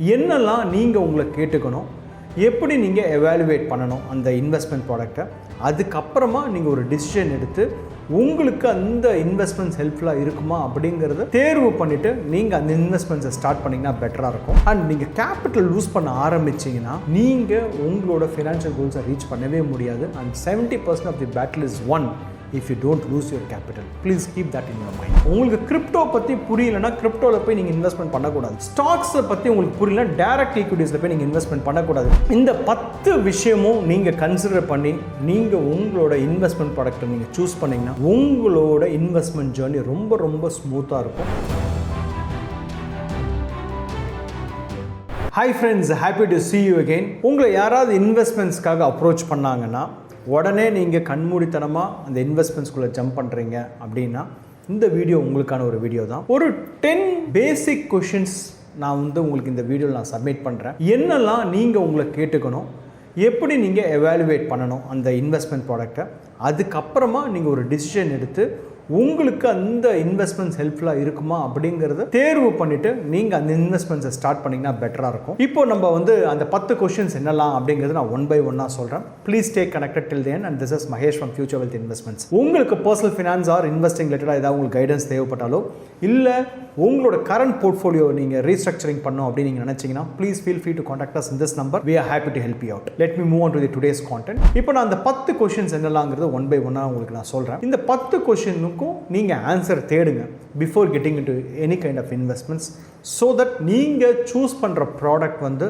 என்னெல்லாம் நீங்கள் உங்களை கேட்டுக்கணும் எப்படி நீங்கள் எவாலுவேட் பண்ணணும் அந்த இன்வெஸ்ட்மெண்ட் ப்ராடக்ட்டை அதுக்கப்புறமா நீங்கள் ஒரு டிசிஷன் எடுத்து உங்களுக்கு அந்த இன்வெஸ்ட்மெண்ட்ஸ் ஹெல்ப்ஃபுல்லாக இருக்குமா அப்படிங்கிறத தேர்வு பண்ணிவிட்டு நீங்கள் அந்த இன்வெஸ்ட்மெண்ட்ஸை ஸ்டார்ட் பண்ணிங்கன்னா பெட்டராக இருக்கும். அண்ட் நீங்கள் கேபிட்டல் லூஸ் பண்ண ஆரம்பிச்சிங்கன்னா நீங்கள் உங்களோட ஃபினான்ஷியல் கோல்ஸை ரீச் பண்ணவே முடியாது. And seventy percent of the battle is won if you don't lose your capital please keep that in your mind உங்களுக்கு கிரிப்டோ பற்றி புரியலன்னா கிரிப்டோவில் போய் நீங்கள் இன்வெஸ்ட்மெண்ட் பண்ணக்கூடாது. ஸ்டாக்ஸை பற்றி உங்களுக்கு புரியல டேரக்ட் ஈக்விட்டிஸில் போய் நீங்கள் இன்வெஸ்ட்மெண்ட் பண்ணக்கூடாது. இந்த பத்து விஷயமும் நீங்கள் கன்சிடர் பண்ணி நீங்கள் உங்களோட இன்வெஸ்ட்மெண்ட் ப்ராடக்ட்டை நீங்கள் சூஸ் பண்ணிங்கன்னா உங்களோட இன்வெஸ்ட்மெண்ட் ஜேர்னி ரொம்ப ரொம்ப ஸ்மூத்தாக இருக்கும். Hi friends happy to see you again உங்களை யாராவது இன்வெஸ்ட்மெண்ட்ஸ்க்காக அப்ரோச் பண்ணாங்கன்னா உடனே நீங்கள் கண்மூடித்தனமாக அந்த இன்வெஸ்ட்மெண்ட்ஸ்குள்ளே ஜம்ப் பண்ணுறீங்க அப்படின்னா இந்த வீடியோ உங்களுக்கான ஒரு வீடியோ தான். ஒரு டென் பேசிக் கொஷின்ஸ் நான் வந்து உங்களுக்கு இந்த வீடியோவில் நான் சப்மிட் பண்ணுறேன் என்னெல்லாம் நீங்கள் உங்களை கேட்டுக்கணும் எப்படி நீங்கள் எவாலுவேட் பண்ணணும் அந்த இன்வெஸ்ட்மெண்ட் ப்ராடக்டை அதுக்கப்புறமா நீங்கள் ஒரு டிசிஷன் எடுத்து உங்களுக்கு அந்த இன்வெஸ்ட்மெண்ட்ஸ் ஹெல்ப்ஃபுல்லாக இருக்குமா அப்படிங்கிறத தேர்வு பண்ணிவிட்டு நீங்கள் அந்த இன்வெஸ்ட்மெண்ட்ஸை ஸ்டார்ட் பண்ணிங்கன்னா பெட்டராக இருக்கும். இப்போ நம்ம வந்து அந்த பத்து கொஷின்ஸ் என்னலாம் அப்படிங்கிறது நான் ஒன் பை ஒன்னாக சொல்கிறேன் please take connected till then and this is Mahesh from Future Wealth Investments உங்களுக்கு பர்சனல் ஃபினான்ஸ் ஆர் இன்வெஸ்டிங் ரிலேட்டடாக ஏதாவது உங்களுக்கு கைடன்ஸ் தேவைப்பட்டாலோ இல்லை உங்களோட கரண்ட் போர்ட்ஃபோலியோ நீங்கள் ரீஸ்ட்ரக்சரிங் பண்ணோம் அப்படின்னு நீங்கள் நினச்சிங்கன்னா please feel free to contact us in this number we are happy to help you out let me move on to the today's content இப்போ நான் அந்த பத்து கொஷின்ஸ் என்னலாங்கிறது ஒன் பை ஒன்னாக உங்களுக்கு நான் சொல்கிறேன் இந்த பத்து கொஷினுக்கும் நீங்கள் ஆன்சர் தேடுங்க before getting into any kind of investments so that நீங்கள் சூஸ் பண்ணுற ப்ராடக்ட் வந்து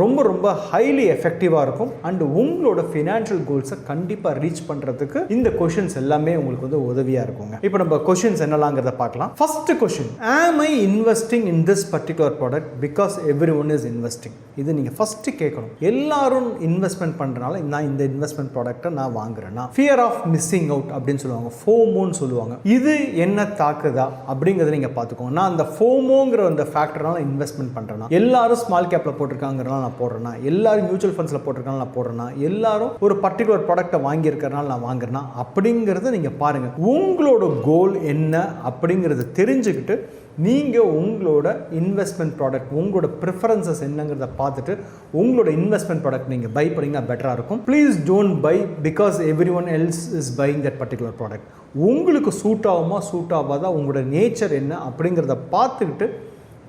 ரொம்ப ரொம்ப ஹைலி எஃபெக்டிவாக இருக்கும். அண்ட் உங்களோட ஃபினான்ஷியல் கோல்ஸை கண்டிப்பாக ரீச் பண்ணுறதுக்கு இந்த கொஷின்ஸ் எல்லாமே உங்களுக்கு வந்து உதவியாக இருக்குங்க. இப்போ நம்ம கொஷின்ஸ் என்னலாங்கிறத பார்க்கலாம். First question am I investing in this particular product because everyone is investing இது நீங்கள் ஃபஸ்ட்டு கேட்கணும். எல்லாரும் இன்வெஸ்ட்மெண்ட் பண்ணுறனால நான் இந்த இன்வெஸ்ட்மெண்ட் ப்ராடக்ட்டை நான் வாங்குறேன்னா ஃபியர் ஆஃப் மிஸ்ஸிங் அவுட் அப்படின்னு சொல்லுவாங்க. ஃபோமோன்னு சொல்லுவாங்க. இது என்ன தாக்குதா அப்படிங்கிறத நீங்கள் பார்த்துக்கோங்க. நான் அந்த ஃபோமோங்கிற அந்த ஃபேக்டர்னால இன்வெஸ்ட்மெண்ட் பண்ணுறேன்னா எல்லாரும் ஸ்மால் கேப்பில் போட்டிருக்காங்கிறனால நான் போடுறேன்னா எல்லாரும் மியூச்சுவல் ஃபண்ட்ஸில் போட்டிருக்கனால நான் போடுறேன்னா எல்லாரும் ஒரு பர்டிகுலர் ப்ராடக்ட்டை வாங்கியிருக்கிறனால நான் வாங்குறேன்னா அப்படிங்கிறத நீங்கள் பாருங்கள் உங்களோட கோல் என்ன அப்படிங்கிறத தெரிஞ்சுக்கிட்டு நீங்கள் உங்களோட இன்வெஸ்ட்மெண்ட் ப்ராடக்ட் உங்களோட ப்ரிஃபரன்சஸ் என்னங்கிறத பார்த்துட்டு உங்களோட இன்வெஸ்ட்மெண்ட் ப்ராடக்ட் நீங்கள் பை பண்ணிங்கன்னா பெட்டராக இருக்கும். Please don't buy because everyone else is buying that particular product உங்களுக்கு சூட் ஆகுமா சூட் ஆகாதா உங்களோட நேச்சர் என்ன அப்படிங்கிறத பார்த்துக்கிட்டு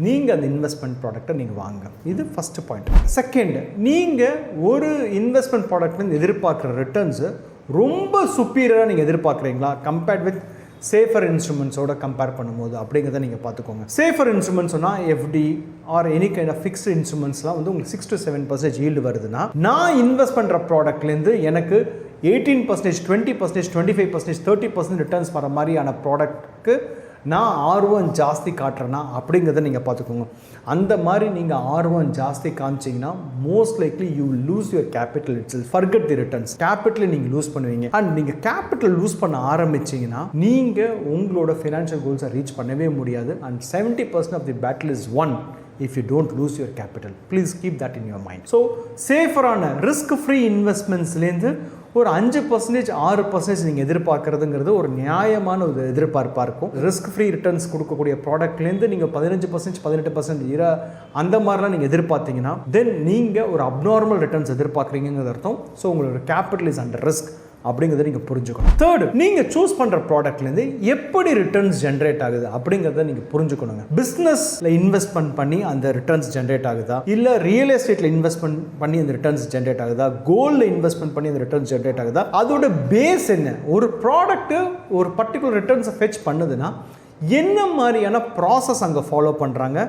நீங்கள் அந்த இன்வெஸ்ட்மெண்ட் ப்ராடக்ட்டை நீங்கள் வாங்க. இது ஃபஸ்ட்டு பாயிண்ட் செகண்ட் நீங்கள் ஒரு இன்வெஸ்ட்மெண்ட் ப்ராடக்ட்லேருந்து எதிர்பார்க்குற ரிட்டர்ன்ஸு ரொம்ப சுப்பீரியராக நீங்கள் எதிர்பார்க்குறீங்களா? கம்பேர்ட் வித் சேஃபர் இன்ஸ்ட்ருமெண்ட்ஸோட கம்பேர் பண்ணும்போது அப்படிங்கிறத நீங்கள் பார்த்துக்கோங்க. சேஃபர் இன்ஸ்ட்ருமெண்ட்ஸ் சொன்னால் FD or any kind of fixed இன்ஸ்ட்ருமெண்ட்ஸ்லாம் வந்து உங்களுக்கு six to seven percentage yield வருதுன்னா நான் இன்வெஸ்ட் பண்ணுற ப்ராடக்ட்லேருந்து எனக்கு eighteen percentage twenty percentage twenty five percentage thirty percent returns வர மாதிரியான ப்ராடக்ட்க்கு நான் ஆர்வம் ஜாஸ்தி காட்டுறேன்னா அப்படிங்கிறத நீங்கள் பார்த்துக்கோங்க. அந்த மாதிரி நீங்கள் ஆர்வம் ஜாஸ்தி காமிச்சிங்கன்னா most likely you lose your capital it's forget the returns கேபிட்டலை நீங்கள் லூஸ் பண்ணுவீங்க. அண்ட் நீங்கள் கேபிட்டல் லூஸ் பண்ண ஆரம்பிச்சிங்கன்னா நீங்கள் உங்களோட ஃபினான்ஷியல் கோல்ஸை ரீச் பண்ணவே முடியாது. And seventy percent of the battle is won if you don't lose your capital please keep that in your mind so சேஃபரான risk free இன்வெஸ்ட்மெண்ட்ஸ்லேருந்து ஒரு அஞ்சு பர்சன்டேஜ் ஆறு பர்சன்டேஜ் நீங்கள் எதிர்பார்க்குறதுங்கிறது ஒரு நியாயமான ஒரு எதிர்பார்ப்பாக இருக்கும். ரிஸ்க் ஃப்ரீ ரிட்டர்ன்ஸ் கொடுக்கக்கூடிய ப்ராடக்ட்லேருந்து நீங்கள் பதினஞ்சு பர்சன்டேஜ் பதினெட்டு பர்சன்ட் இர அந்த மாதிரிலாம் நீங்கள் எதிர்பார்த்தீங்கன்னா தென் நீங்கள் ஒரு அப்நார்மல் ரிட்டர்ன்ஸ் எதிர்பார்க்குறீங்கிறது அர்த்தம். ஸோ உங்களோட கேபிட்டல் இஸ் அண்டர் ரிஸ்க் அப்படிங்கிறத நீங்கள் புரிஞ்சுக்கணும். தேர்டு நீங்கள் சூஸ் பண்ணுற ப்ராடக்ட்லேருந்து எப்படி ரிட்டர்ன்ஸ் ஜென்ரேட் ஆகுது அப்படிங்கிறத நீங்கள் புரிஞ்சுக்கணுங்க. பிஸ்னஸில் இன்வெஸ்ட்மெண்ட் பண்ணி அந்த ரிட்டர்ன்ஸ் ஜென்ரேட் ஆகுதா? இல்லை ரியல் எஸ்டேட்டில் இன்வெஸ்ட்மெண்ட் பண்ணி அந்த ரிட்டர்ன்ஸ் ஜென்ரேட் ஆகுதா? கோல்டில் இன்வெஸ்ட்மெண்ட் பண்ணி அந்த ரிட்டர்ன்ஸ் ஜென்ரேட் ஆகுதா? அதோட பேஸ் என்ன? ஒரு ப்ராடக்ட்டு ஒரு பர்டிகுலர் ரிட்டர்ன்ஸை ஃபெச் பண்ணுதுன்னா என்ன மாதிரியான ப்ராசஸ் அங்கே ஃபாலோ பண்ணுறாங்க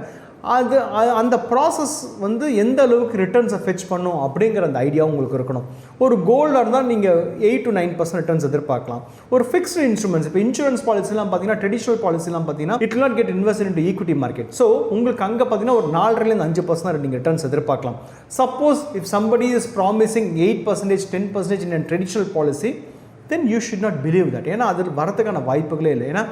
அது அந்த ப்ராசஸ் வந்து எந்த அளவுக்கு ரிட்டர்ன்ஸை ஃபெச் பண்ணும் அப்படிங்கிற அந்த ஐடியா உங்களுக்கு இருக்கணும். ஒரு கோல்டாக இருந்தால் நீங்கள் eight to nine percent returns எதிர்பார்க்கலாம். ஒரு ஃபிக்ஸ்டு இன்ஸ்ட்ருமெண்ட்ஸ் இப்போ இன்சூரன்ஸ் பாலிசிலாம் பார்த்தீங்கன்னா ட்ரெடிஷனல் பாலிசிலாம் பார்த்தீங்கன்னா it not get invest in equity market so உங்களுக்கு அங்கே பார்த்தீங்கன்னா ஒரு நாலரைலேருந்து அஞ்சு பர்சன்ட் நீங்கள் ரிட்டர்ன்ஸ் எதிர்பார்க்கலாம். Suppose if somebody is promising eight percentage ten percentage in traditional policy then you should not believe that ஏன்னா அது வரத்துக்கான வாய்ப்புகளே இல்லை. ஏன்னா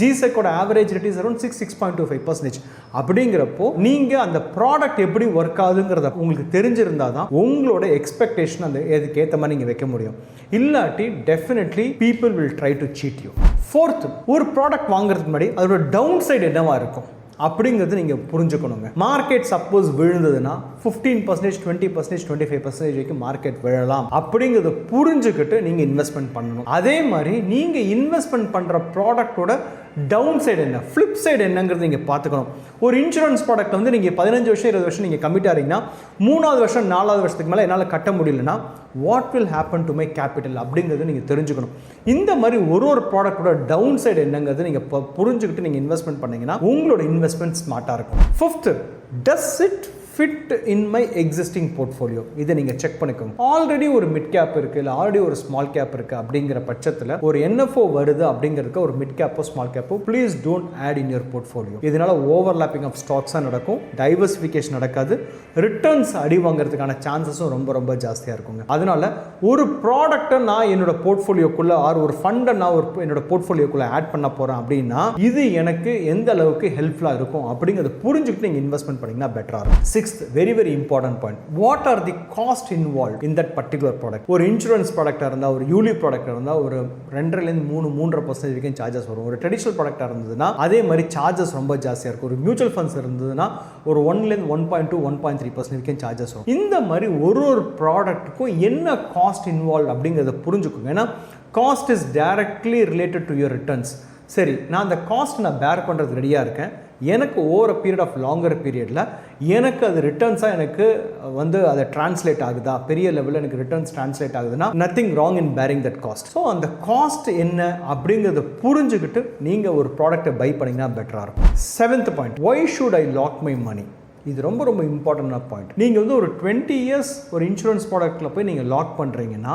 ஜிசெக்கோட average rate is around six six point two five percentage அப்படிங்கிறப்போ நீங்கள் அந்த ப்ராடக்ட் எப்படி ஒர்க் ஆகுதுங்கிறத உங்களுக்கு தெரிஞ்சிருந்தால் தான் உங்களோட எக்ஸ்பெக்டேஷன் அந்த இதுக்கு ஏற்ற மாதிரி நீங்கள் வைக்க முடியும். இல்லாட்டி definitely people will try to cheat you forth ஒரு ப்ராடக்ட் வாங்குறதுக்கு முன்னாடி அதோட டவுன் சைடு என்னவாக இருக்கும்? அப்படிங்கிறது நீங்கள் புரிஞ்சுக்கணுங்க. Market suppose விழுந்ததுன்னா fifteen percentage twenty percentage twenty five percentage வரைக்கும் மார்க்கெட் விழலாம். அப்படிங்கிறத புரிஞ்சுக்கிட்டு நீங்கள் இன்வெஸ்ட்மெண்ட் பண்ணணும். அதே மாதிரி நீங்கள் இன்வெஸ்ட்மெண்ட் பண்ணுற ப்ராடக்ட்டோட டவுன் சைடு என்ன? ஃப்ளிப் சைடு என்னங்கிறது நீங்கள் பார்த்துக்கணும். ஒரு இன்சூரன்ஸ் ப்ராடக்ட் வந்து நீங்கள் பதினஞ்சு வருஷம் இருபது வருஷம் நீங்கள் கமிட் ஆகிறீங்கன்னா மூணாவது வருஷம் நாலாவது வருஷத்துக்கு மேலே என்னால் கட்ட முடியலன்னா what will happen to my capital அப்படிங்கிறது நீங்கள் தெரிஞ்சுக்கணும். இந்த மாதிரி ஒரு ஒரு ப்ராடக்ட்டோட டவுன் சைடு என்னங்கிறது நீங்கள் புரிஞ்சுக்கிட்டு நீங்கள் இன்வெஸ்ட்மெண்ட் பண்ணீங்கன்னா உங்களோட இன்வெஸ்ட்மெண்ட் ஸ்மார்ட்டாக இருக்கும். Fifth does it fit in my existing portfolio இதை நீங்கள் செக் பண்ணிக்கோங்க. ஆல்ரெடி ஒரு மிட் கேப் இருக்குது இல்லை ஆல்ரெடி ஒரு ஸ்மால் கேப் இருக்குது அப்படிங்கிற பட்சத்தில் ஒரு என்எஃப்ஓ வருது அப்படிங்கிறதுக்கு ஒரு மிட் கேப்போ ஸ்மால் கேப்போ please don't add in your portfolio இதனால ஓவர்லாப்பிங் ஆஃப் ஸ்டாக்ஸாக நடக்கும். டைவர்சிஃபிகேஷன் நடக்காது. ரிட்டர்ன்ஸ் அடி வாங்குறதுக்கான சான்சஸும் ரொம்ப ரொம்ப ஜாஸ்தியாக இருக்குங்க. அதனால ஒரு ப்ராடக்ட்டை நான் என்னோட போர்ட்ஃபோலியோக்குள்ளே ஆர் ஒரு ஃபண்டை நான் ஒரு என்னோட போர்ட்ஃபோலியோக்குள்ளே ஆட் பண்ண போகிறேன் அப்படின்னா இது எனக்கு எந்த அளவுக்கு ஹெல்ப்ஃபுல்லாக இருக்கும் அப்படிங்கிறத புரிஞ்சுக்கிட்டு நீங்கள் இன்வெஸ்ட்மெண்ட் பண்ணிங்கன்னா பெட்டராக இருக்கும். Sixth very very important point what are the cost involve in that particular product ஒரு இன்சூரன்ஸ் ப்ராடக்டாக இருந்தால் ஒரு யூலி ப்ராடக்டாக இருந்தால் ஒரு ரெண்டரைலேருந்து மூணு மூன்றரை பர்சன்டேஜ் வரைக்கும் சார்ஜஸ் வரும். ஒரு ட்ரெடிஷனல் ப்ராடக்டாக இருந்ததுன்னா அதே மாதிரி சார்ஜஸ் ரொம்ப ஜாஸ்தியாக இருக்கும். ஒரு மியூச்சுவல் ஃபண்ட்ஸ் இருந்ததுன்னா ஒரு ஒன்லேருந்து one point two one point three percent வரைக்கும் சார்ஜஸ் வரும். இந்த மாதிரி ஒரு ஒரு ப்ராடக்ட்டுக்கும் என்ன காஸ்ட் இன்வால்வ் அப்படிங்கிறத புரிஞ்சுக்கோங்க. ஏன்னா cost is directly related to your returns சரி நான் அந்த காஸ்ட் நான் பேர் பண்ணுறது ரெடியாக இருக்கேன். எனக்கு ஓவர் பீரியட் ஆஃப் லாங்கர் பீரியடில் எனக்கு அது ரிட்டர்ன்ஸாக எனக்கு வந்து அதை டிரான்ஸ்லேட் ஆகுதா? பெரிய லெவலில் எனக்கு ரிட்டர்ன்ஸ் டிரான்ஸ்லேட் ஆகுதுன்னா nothing wrong in bearing that cost so அந்த காஸ்ட் என்ன அப்படிங்கிறத புரிஞ்சுக்கிட்டு நீங்கள் ஒரு ப்ராடக்ட்டை பை பண்ணிங்கன்னா பெட்டராக இருக்கும். Seventh point why should I lock my money இது ரொம்ப ரொம்ப இம்பார்ட்டண்டான பாயிண்ட் நீங்கள் வந்து ஒரு டுவெண்ட்டி இயர்ஸ் ஒரு இன்சூரன்ஸ் ப்ராடக்ட்டில் போய் நீங்கள் லாக் பண்ணுறீங்கன்னா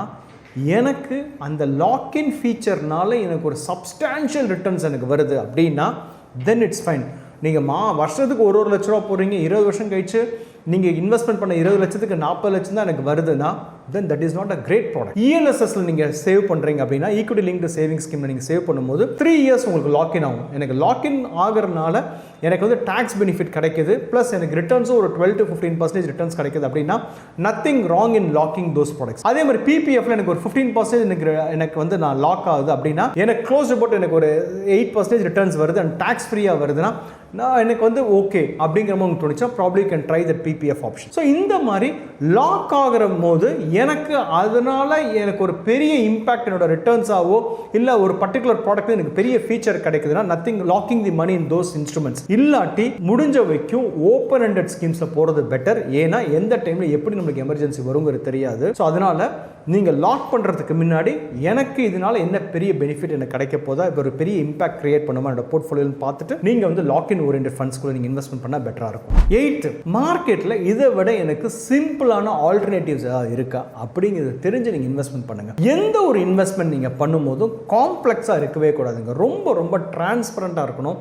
எனக்கு அந்த லாக்இன் ஃபீச்சர்னால எனக்கு ஒரு சப்ஸ்டான்ஷியல் ரிட்டர்ன்ஸ் எனக்கு வருது அப்படின்னா தென் இட்ஸ் ஃபைன் நீங்கள் மா வருஷத்துக்கு ஒரு ஒரு லட்ச ரூபா போடுறீங்க இருபது வருஷம் கழிச்சு நீங்கள் இன்வெஸ்ட்மெண்ட் பண்ண இருபது லட்சத்துக்கு நாற்பது லட்சம் தான் எனக்கு வருதுன்னா then that is not a great product இஎன்எஸ்எஸ்ல நீங்கள் சேவ் பண்ணுறீங்க அப்படின்னா ஈக்விட்டி லிங்க்டு சேவிங் ஸ்கீமில் நீங்கள் சேவ் பண்ணும்போது த்ரீ இயர்ஸ் உங்களுக்கு லாக்இன் ஆகும். எனக்கு லாக்இன் ஆகிறனால எனக்கு வந்து டேக்ஸ் பெனிஃபிட் கிடைக்குது ப்ளஸ் எனக்கு ரிட்டர்ன்ஸும் ஒரு twelve to fifteen percentage returns கிடைக்குது அப்படின்னா nothing wrong in locking those products அதே மாதிரி பிபிஎஃப்ல எனக்கு ஒரு ஃபிஃப்டீன் பர்சன்டேஜ் எனக்கு எனக்கு வந்து நான் லாக் ஆகுது அப்படின்னா எனக்கு க்ளோஸ் ரிப்போர்ட் எனக்கு ஒரு எயிட் பர்சன்டேஜ் ரிட்டர்ன்ஸ் வருது அண்ட் டேக்ஸ் ஃப்ரீயாக வருதுன்னா நான் எனக்கு வந்து ஓகே அப்படிங்கிற மாதிரி உங்களுக்கு தோணுச்சா probably can try that PPF option so இந்த மாதிரி லாக் ஆகிற போது எனக்கு அதனால் எனக்கு ஒரு பெரிய இம்பேக்ட் என்னோட ரிட்டர்ன்ஸாவோ இல்லை ஒரு பர்டிகுலர் ப்ராடக்ட் எனக்கு பெரிய ஃபீச்சர் கிடைக்குதுன்னா nothing locking the money in those instruments இல்லாட்டி முடிஞ்ச வரைக்கும் ஓப்பன் ஹண்டட் ஸ்கீம்ஸில் போகிறது பெட்டர் ஏன்னா எந்த டைமில் எப்படி நம்மளுக்கு எமர்ஜென்சி வருங்கிறது தெரியாது. ஸோ அதனால் நீங்கள் லாக் பண்ணுறதுக்கு முன்னாடி எனக்கு இதனால என்ன பெரிய பெனிஃபிட் எனக்கு கிடைக்க போதா? இப்போ ஒரு பெரிய இம்பாக்ட் கிரியேட் பண்ணுமா? என்னோட போர்ட்ஃபோலியோன்னு பார்த்துட்டு நீங்கள் வந்து லாக் இன் ஓரியன்ட் கூட நீங்கள் இன்வெஸ்ட்மெண்ட் பண்ணால் பெட்டராக இருக்கும். எயிட் மார்க்கெட்டில் இதை விட எனக்கு சிம்பிளான ஆல்டர்னேட்டிவ்ஸ் ஏதாவது இருக்கா? அப்படிங்கிறத தெரிஞ்சு நீங்கள் இன்வெஸ்ட்மெண்ட் பண்ணுங்கள் எந்த ஒரு இன்வெஸ்ட்மெண்ட் நீங்கள் பண்ணும்போதும் காம்ப்ளெக்ஸாக இருக்கவே கூடாதுங்க. ரொம்ப ரொம்ப டிரான்ஸ்பரண்ட்டாக இருக்கணும்.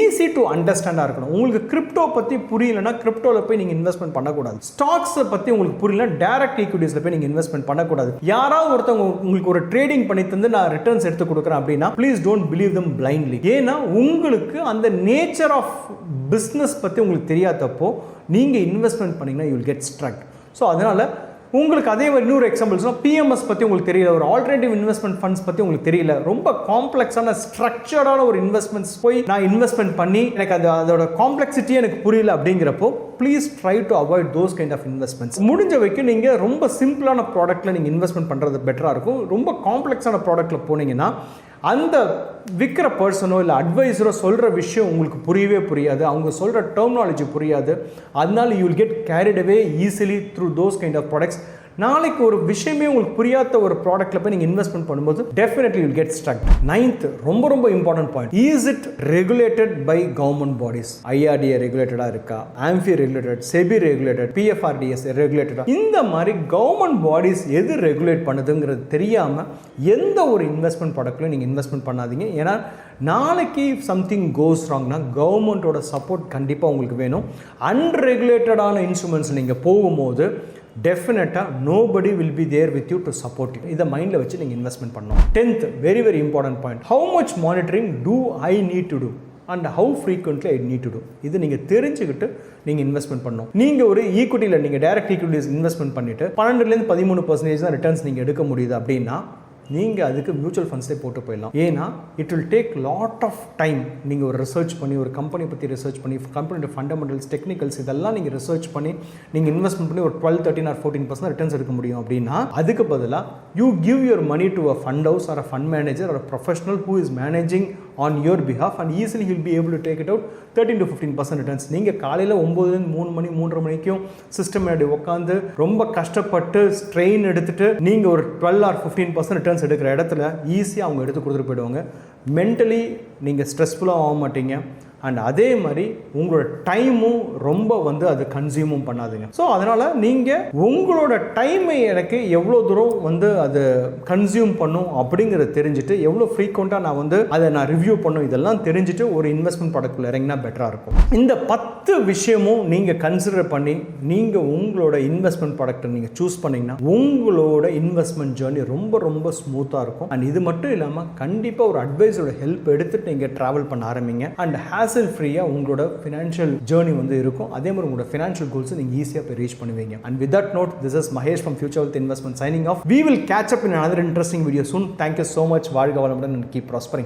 ஈஸி டு அண்டர்ஸ்டாண்டாக இருக்கணும். உங்களுக்கு கிரிப்டோ பற்றி புரியலன்னா கிரிப்டோவில் போய் நீங்கள் இன்வெஸ்ட்மெண்ட் பண்ணக்கூடாது. ஸ்டாக்ஸை பற்றி உங்களுக்கு புரியல டேரக்ட் ஈக்விட்டிஸில் போய் நீங்கள் இன்வெஸ்ட்மெண்ட் பண்ணக்கூடாது. யாராவது ஒருத்தவங்க உங்களுக்கு ஒரு ட்ரேடிங் பண்ணி தந்து நான் ரிட்டர்ன்ஸ் எடுத்து கொடுக்குறேன் அப்படின்னா please don't believe them blindly ஏன்னா உங்களுக்கு அந்த நேச்சர் ஆஃப் பிஸ்னஸ் பற்றி உங்களுக்கு தெரியாதப்போ நீங்கள் இன்வெஸ்ட்மெண்ட் பண்ணிங்கன்னா you will get struck so அதனால் உங்களுக்கு அதே மாதிரி இன்னொரு எக்ஸாம்பிள்ஸ்னால் பிஎம்எஸ் பற்றி உங்களுக்கு தெரியல ஒரு ஆல்டர்னேட்டிவ் இன்வெஸ்ட்மெண்ட் ஃபண்ட்ஸ் பற்றி உங்களுக்கு தெரியல ரொம்ப காம்ப்ளெக்ஸான ஸ்ட்ரக்சர்டான ஒரு இன்வெஸ்ட்மெண்ட்ஸ் போய் நான் இன்வெஸ்ட்மெண்ட் பண்ணி எனக்கு அது அதோட காம்ப்ளெக்சிட்டியே எனக்கு புரியல அப்படிங்கிறப்போ please try to avoid those kind of investments முடிஞ்ச வரைக்கும் நீங்கள் ரொம்ப சிம்பிளான ப்ராடக்ட்டில் நீங்கள் இன்வெஸ்ட்மெண்ட் பண்ணுறது பெட்டராக இருக்கும். ரொம்ப காம்ப்ளெக்ஸான ப்ராடக்ட்டில் போனீங்கன்னா அந்த விற்கிற பர்சனோ இல்லை அட்வைஸரோ சொல்கிற விஷயம் உங்களுக்கு புரியவே புரியாது. அவங்க சொல்கிற டெர்மினாலஜி புரியாது. அதனால you will get carried away easily through those kind of products நாளைக்கு ஒரு விஷயமே உங்களுக்கு புரியாத ஒரு ப்ராடக்ட்டில் போய் நீங்கள் இன்வெஸ்ட்மெண்ட் பண்ணும்போது டெஃபினெட்லி கெட் ஸ்டக் நைன்த் ரொம்ப ரொம்ப important point is it regulated by government bodies IRDA ரெகுலேட்டடாக இருக்கா? AMFI regulated SEBI regulated PFRDS ரெகுலேட்டடாக இந்த மாதிரி கவர்மெண்ட் பாடிஸ் எது ரெகுலேட் பண்ணுதுங்கிறது தெரியாமல் எந்த ஒரு இன்வெஸ்ட்மெண்ட் ப்ராடக்ட்லையும் நீங்கள் இன்வெஸ்ட்மெண்ட் பண்ணாதீங்க. ஏன்னா நாளைக்கு சம்திங் கோஸ் ராங்னா கவர்மெண்ட்டோட சப்போர்ட் கண்டிப்பாக உங்களுக்கு வேணும். அன்ரெகுலேட்டடான இன்ஸ்ட்ருமெண்ட்ஸ் நீங்கள் போகும்போது டெஃபினட்டாக nobody will be there with you to support you இதை மைண்டில் வச்சு நீங்கள் இன்வெஸ்ட்மெண்ட் பண்ணணும். Tenth very very important point how much monitoring do I need to do and how frequently I need to do இது நீங்கள் தெரிஞ்சுக்கிட்டு நீங்கள் இன்வெஸ்ட்மெண்ட் பண்ணணும். நீங்கள் ஒரு ஈக்விட்டியில் நீங்கள் டேரக்ட் ஈக்விட்டிஸ் இன்வெஸ்ட்மெண்ட் பண்ணிட்டு பன்னெண்டுலேருந்து பதிமூணு பர்சன்டேஜ் தான் ரிட்டர்ன்ஸ் நீங்கள் எடுக்க முடியுது அப்படின்னா நீங்கள் அதுக்கு மியூச்சுவல் ஃபண்ட்ஸே போட்டு போயிடலாம். ஏன்னா it will take lot of time நீங்கள் ஒரு ரிசர்ச் பண்ணி ஒரு கம்பெனி பற்றி ரிசர்ச் பண்ணி கம்பெனியோட ஃபண்டமெண்டல்ஸ் டெக்னிக்கல்ஸ் இதெல்லாம் நீங்கள் ரிசர்ச் பண்ணி நீங்கள் இன்வெஸ்ட்மெண்ட் பண்ணி ஒரு twelve thirteen or fourteen percent returns எடுக்க முடியும் அப்படின்னா அதுக்கு பதிலாக you give your money to a fund house or a fund manager or professional who is managing on your behalf and easily he'll be able to take it out thirteen to fifteen percent returns நீங்கள் காலையில் ஒம்போதுலேருந்து மூணு மணி மூன்றரை மணிக்கும் system முன்னாடி உட்காந்து ரொம்ப கஷ்டப்பட்டு strain எடுத்துட்டு நீங்கள் ஒரு twelve or fifteen percent returns எடுக்கிற இடத்துல ஈஸியாக அவங்க எடுத்து கொடுத்துட்டு போயிடுவாங்க. மென்டலி நீங்கள் ஸ்ட்ரெஸ்ஃபுல்லாக ஆக மாட்டீங்க. அண்ட் அதே மாதிரி உங்களோட டைமும் ரொம்ப வந்து அது கன்சியூமும் பண்ணாதுங்க. ஸோ அதனால் நீங்கள் உங்களோட டைமை எனக்கு எவ்வளோ தூரம் வந்து அது கன்சியூம் பண்ணும் அப்படிங்கிறத தெரிஞ்சுட்டு எவ்வளோ ஃப்ரீக்வெண்ட்டாக நான் வந்து அதை நான் ரிவ்யூ பண்ணும் இதெல்லாம் தெரிஞ்சுட்டு ஒரு இன்வெஸ்ட்மெண்ட் ப்ராடக்ட்டில் இறங்கினா பெட்டராக இருக்கும். இந்த பத்து விஷயமும் நீங்கள் கன்சிடர் பண்ணி நீங்கள் உங்களோட இன்வெஸ்ட்மெண்ட் ப்ராடக்ட்டை நீங்கள் சூஸ் பண்ணிங்கன்னா உங்களோட இன்வெஸ்ட்மெண்ட் ஜேர்னி ரொம்ப ரொம்ப ஸ்மூத்தாக இருக்கும். அண்ட் இது மட்டும் இல்லாமல் கண்டிப்பாக ஒரு அட்வைஸோட ஹெல்ப் எடுத்துகிட்டு நீங்கள் ட்ராவல் பண்ண ஆரம்பிங்க. அண்ட் ஹேசல் ஃப்ரீயாக உங்களோட ஃபினான்ஷியல் ஜேர்னி வந்து இருக்கும். அதே மாதிரி உங்களோட ஃபினான்ஷியல் கோல்ஸ் நீங்கள் ஈஸியாக போய் ரீச் பண்ணுவீங்க. And with that note this is Mahesh from future with investment signing off we will catch up in another interesting video soon thank you so much வாழ்க வளமுடன் கீப் ப்ராஸ்பரிங்